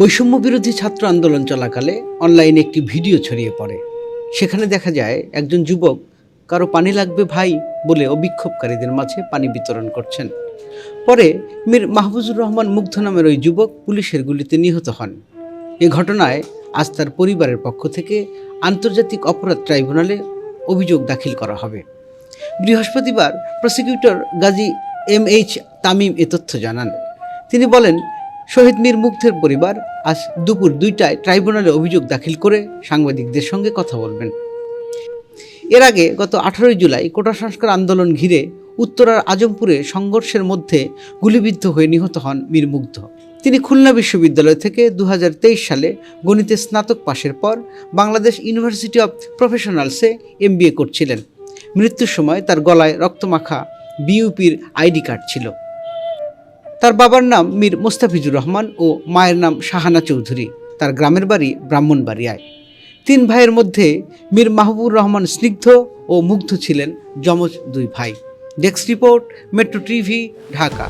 বৈষম্য বিরোধী ছাত্র আন্দোলন চলাকালে অনলাইনে একটি ভিডিও ছড়িয়ে পড়ে। সেখানে দেখা যায়, একজন যুবক, কারও পানি লাগবে ভাই বলে বিক্ষোভকারীদের মাঝে পানি বিতরণ করছেন। পরে মীর মাহফুজুর রহমান মুগ্ধ নামের ওই যুবক পুলিশের গুলিতে নিহত হন। এ ঘটনায় আজ তার পরিবারের পক্ষ থেকে আন্তর্জাতিক অপরাধ ট্রাইব্যুনালে অভিযোগ দাখিল করা হবে। বৃহস্পতিবার prosecutor Gazi M H Tamim এ তথ্য জানান। তিনি বলেন শহীদ মীর মুগ্ধের পরিবার আজ দুপুর দুইটায় ট্রাইব্যুনালে অভিযোগ দাখিল করে সাংবাদিকদের সঙ্গে কথা বলবেন। এর আগে গত আঠারোই জুলাই কোটা সংস্কার আন্দোলন ঘিরে উত্তরার আজমপুরে সংঘর্ষের মধ্যে গুলিবিদ্ধ হয়ে নিহত হন মীর মুগ্ধ। তিনি খুলনা বিশ্ববিদ্যালয় থেকে দু হাজার তেইশ সালে গণিতে স্নাতক পাশের পর বাংলাদেশ ইউনিভার্সিটি অব প্রফেশনালসে এমবিএ করছিলেন। মৃত্যুর সময় তার গলায় রক্তমাখা বিইউপির আইডি কার্ড ছিল। তার বাবার নাম মীর মোস্তাফিজুর রহমান ও মায়ের নাম শাহানা চৌধুরী। তার গ্রামের বাড়ি ব্রাহ্মণবাড়িয়ায়। তিন ভাইয়ের মধ্যে মীর মাহবুবুর রহমান স্নিগ্ধ ও মুগ্ধ ছিলেন যমজ দুই ভাই। Desk report, metro TV, Dhaka.